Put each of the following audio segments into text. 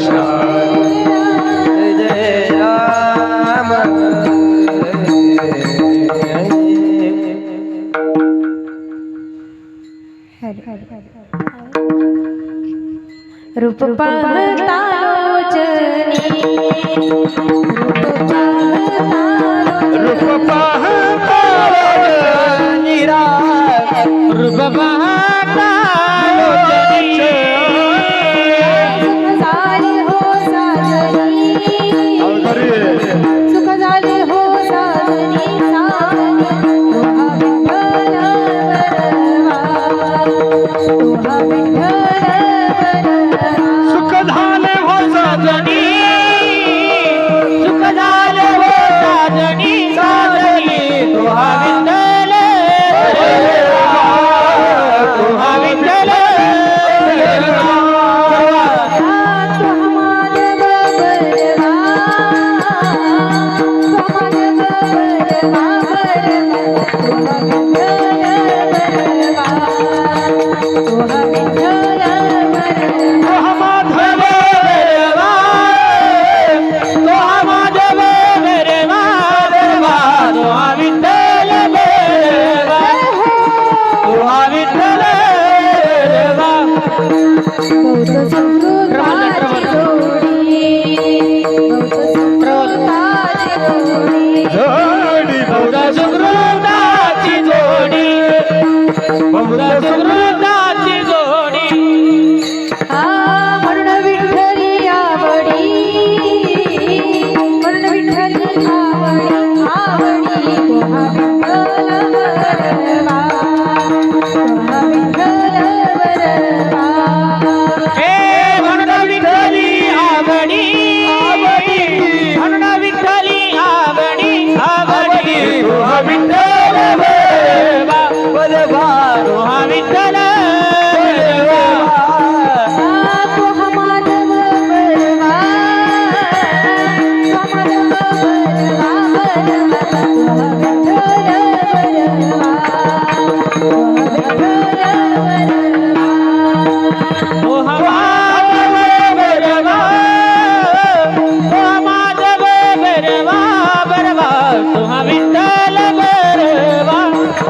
Krishna. Oh.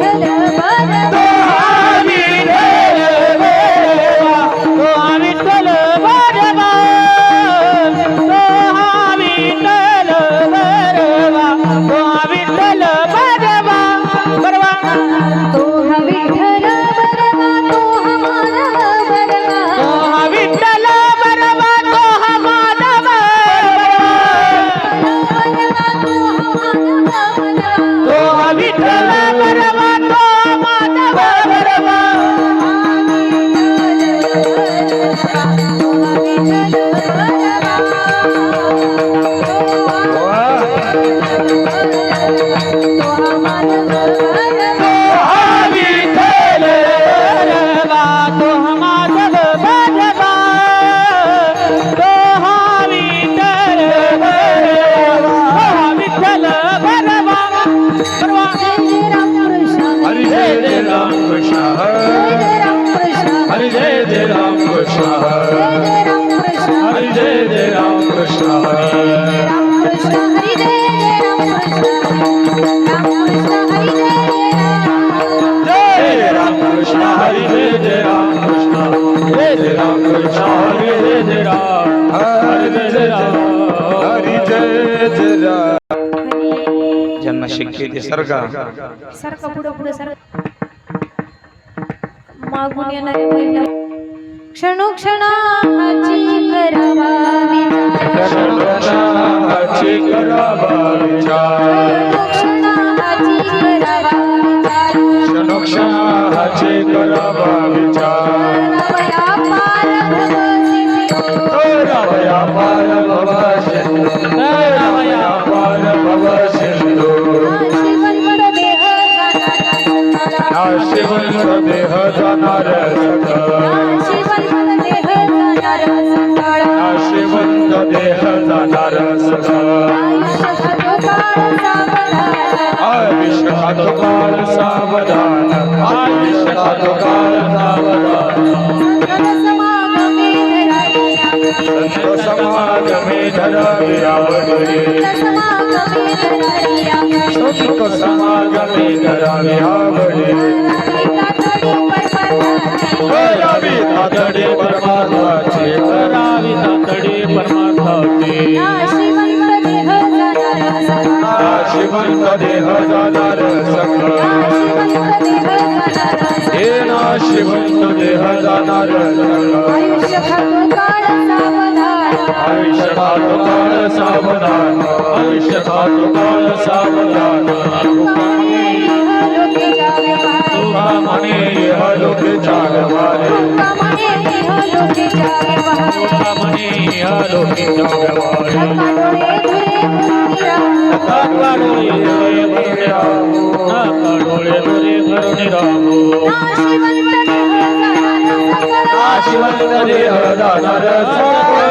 Hello. Hari जय जय राम कृष्ण हरी जय जय राम कृष्ण हरी जय जय राम कृष्ण राम कृष्ण हरी जय जय राम कृष्ण जय जय राम कृष्ण हरी जय जय राम हरी जय जय राम. हरी जय जय राम. जन्म शिक्षित सर्ग सारखा पुढं पुढे सारखं मागून येणारे महिला क्षणोक्षणाची करावा क्षणोक्षणाची करावा क्षणोक्षणाची करावा विचार देह जाणार नाशिवंत देह जाणार सकळ आयुष्य खातो काळ सावधान. आयुष्य खातो काळ सावधान संत समागमे धरावे आवडे संत समागमे धराया संत करावी तातडे परमार्थाचे करावी तातडे परमार्थाचे देह जाणार सकळ हे नाशिवंत देह जाणार. आयुष्य खातो काळ सावधान. आयुष्य खातो सावधान. तुका म्हणे इह लोके पाय तुका म्हणे लोके भरे भरून राहू नाशिवंत देह जाणार सकळ. नाशिवंत देह जाणार सकळ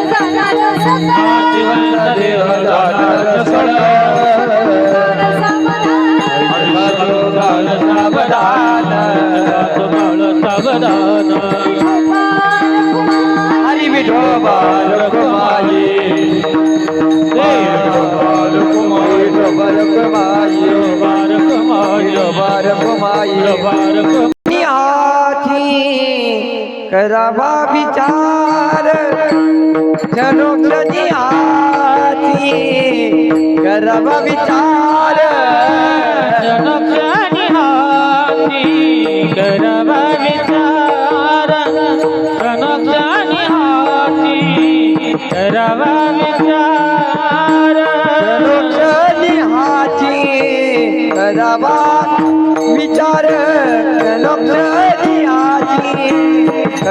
देह जाणार सकळ. नाशिवंत देह जाणार सकळ सावधान. सावधान सावधान गोपाल कुमार. हरी विठोबा रखुमाई जय विठोबा रखुमाई रखुमाई हाती करावा विचार। विचार। जनक्षणी हाती करवा विचार। जनक्षणी हाती करवा विचार। हाती करावा विचार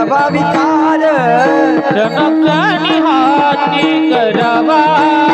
करावा विचार जनक्षणी हाती करावा.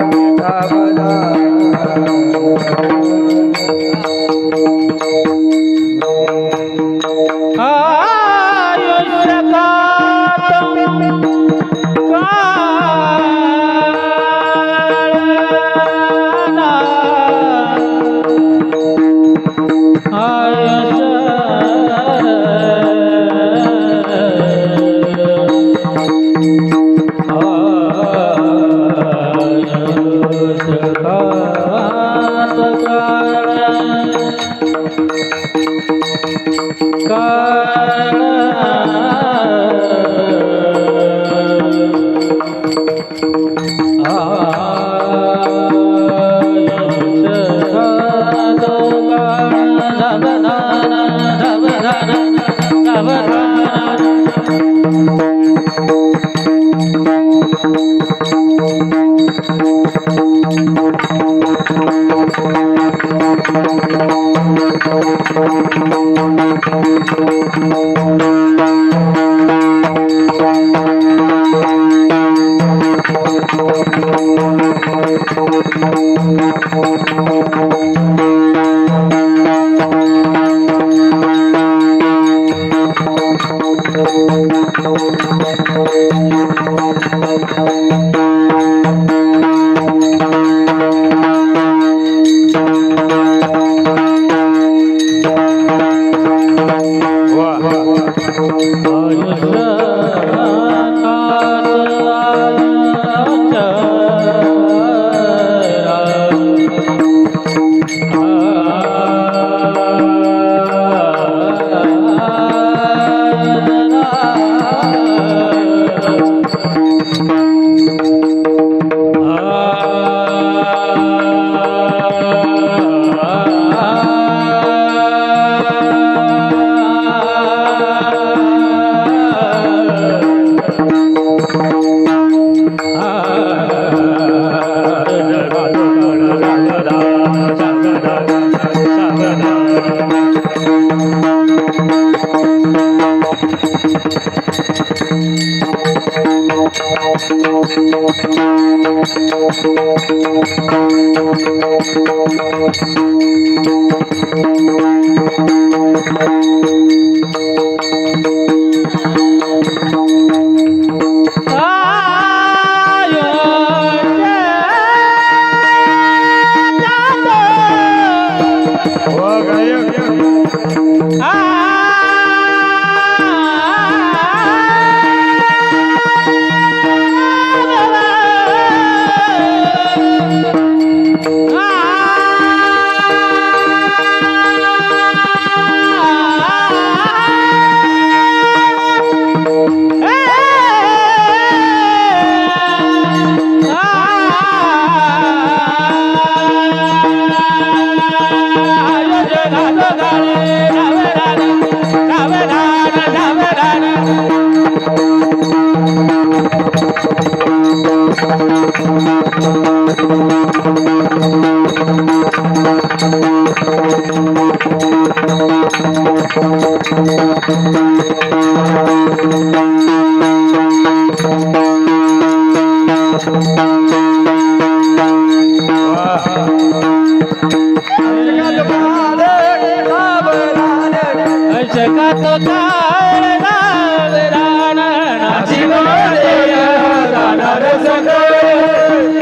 Tava থাকা जाणार सकळ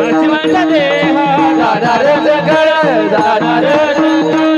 नाची देह जाणार सकळ जाणार सकळ